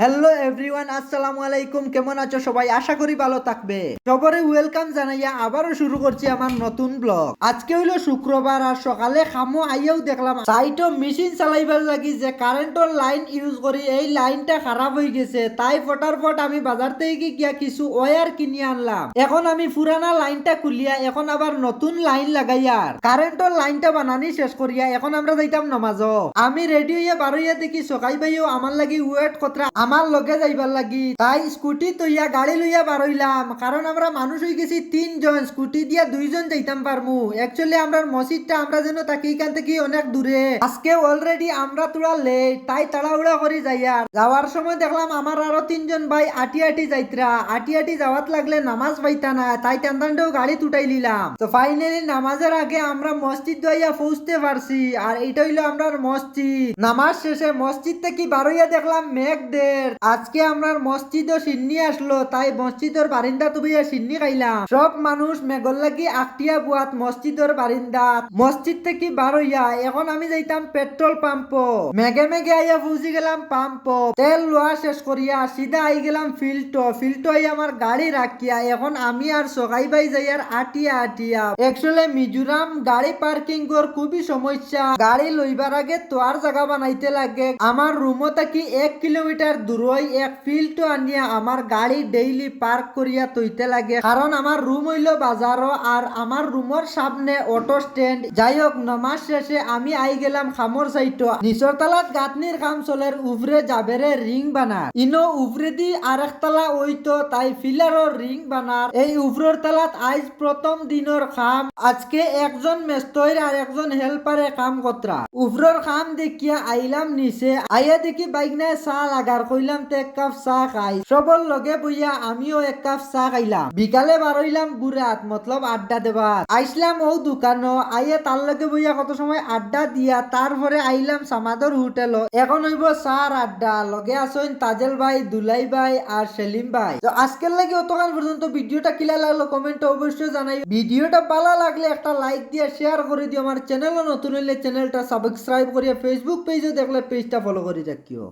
Hello everyone আসসালামু আলাইকুম। কেমন আছো সবাই? আশা করি ভালো থাকবে। সবরে ওয়েলকাম জানাইয়া আবারও শুরু করছি আমার নতুন ব্লগ আজকে হইল শুক্রবার আর সকালে খামো আইয়াও দেখলাম। সাইটও মেশিন চালাইবার লাগি যে কারেন্টর লাইন ইউজ করি, এই লাইনটা খারাপ হয়ে গেছে। তাই ফটাফট আমি বাজার থেকে গিয়া কিছু ওয়্যার কিনে আনলাম। এখন আমি পুরানা লাইনটা খুলিয়া, এখন আবার নতুন লাইন লাগাইয়ার। কারেন্টর লাইনটা বানানি শেষ করিয়া, এখন আমরা যাইতাম নমাজ আমি রেডি হইয়া বারোইয়া দেখি সকাই ভাইও আমার লাগি ওয়েট কতরা আমার লগে যাইবার লাগি। তাই স্কুটি তৈয়া গাড়ি লইয়া বারইলাম। কারণ আমরা মানুষ হয়ে গেছি তিনজন, স্কুটি দিয়া দুইজন যাইতাম পারমু। অ্যাকচুয়ালি আমরা মসজিদটা আমরা যেন তাকে এখান থেকে অনেক দূরে। আজকে অলরেডি আমরা তোরা লেট তাই তাড়াহুড়া করে যাইয়ার যাওয়ার সময় দেখলাম আমার আরও তিনজন ভাই আটি আটি যাইতরা। আটি আটি যাওয়াত লাগলে নামাজ পাইতা না, তাই তেন্দানটাও গাড়ি তুটাই নিলাম তো ফাইনালি নামাজের আগে আমরা মসজিদ দইয়া পৌঁছতে পারছি। আর এটা হইল আমরা মসজিদ। নামাজ শেষে মসজিদ থেকে বারোইয়া দেখলাম মেঘ দের আজকে আমরা মসজিদও সিন্নি আসলো, তাই মসজিদের বারিন্দা তুবিয়া সিন্নি খাইলাম। সব মানুষ মেঘর লাগি আখটিয়া বুয়াত মসজিদের বারিন্দাত মসজিদ থেকে বারোইয়া এখন আমি যাইতাম পেট্রোল পাম্প। মেঘে মেঘে আইয়া পৌঁছি গেলাম পাম্প। তেল লোয়া শেষ করিয়া সিধা আই গেলাম ফিল্টো ফিল্টো আমার গাড়ি রাখিয়া এখন আমি আর সকাই ভাই যাইয়ার আটিয়া আটিয়া। একচুয়ালি মিজোরাম গাড়ি পার্কিং কর খুবই সমস্যা। গাড়ি লইবার আগে তোয়ার জায়গা বানাইতে লাগে। আমার রুমও থাকি এক কিলোমিটার দূরই এক ফিল্টো আনিয়া আমার গাড়ি ডেইলি পার্ক করিয়া তৈতে লাগে। কারণ আমার রুম হইল বাজারও আর আমার রুমের সামনে অটো স্ট্যান্ড যাই হোক নমাজ শেষে আমি আই গেলাম খামর সাইটো নিচর তালাত গাঁথনির কাম চলের উভরে যাবেরে রিং বানার ইনো উভরে দি আরেক তালা ওইতো তাই ফিলারও রিং বানার এই উভরের তালাত আজ প্রথম দিনের খাম। আজকে একজন মেস্তইর আর একজন হেল্পারে কাম কতরা উভরের খাম দেখিয়া আইলাম নিচে। আইয়া দেখি বাইকনায় চাহ লাগার কইলাম তে এক কাপ চাহ খাই। সবর লগে বইয়া আমিও এক কাপ চাহ খাইলাম। বিকালে বারইলাম গুড়াত মতলব আড্ডা দেবার আইসলাম ও দোকানো, আইয়ে তার লগে বইয়া কত সময় আড্ডা দিয়া তারপরে আইলাম সামাদর হোটেল এখন হইব চার আড্ডা, লগে আসইন তাজেল ভাই, দুলাই ভাই আর সেলিম ভাই। তো আজকের লাগে অতকাল পর্যন্ত ভিডিওটা কিলা লাগল কমেন্টে অবশ্যই জানাই। ভিডিওটা ভালো লাগলে একটা লাইক দিয়ে শেয়ার করে দিও আমার চ্যানেলও নতুন হইলে চ্যানেলটা সাবস্ক্রাইব করিয়া ফেসবুক পেজও দেখলে পেজটা ফলো করে রাখিও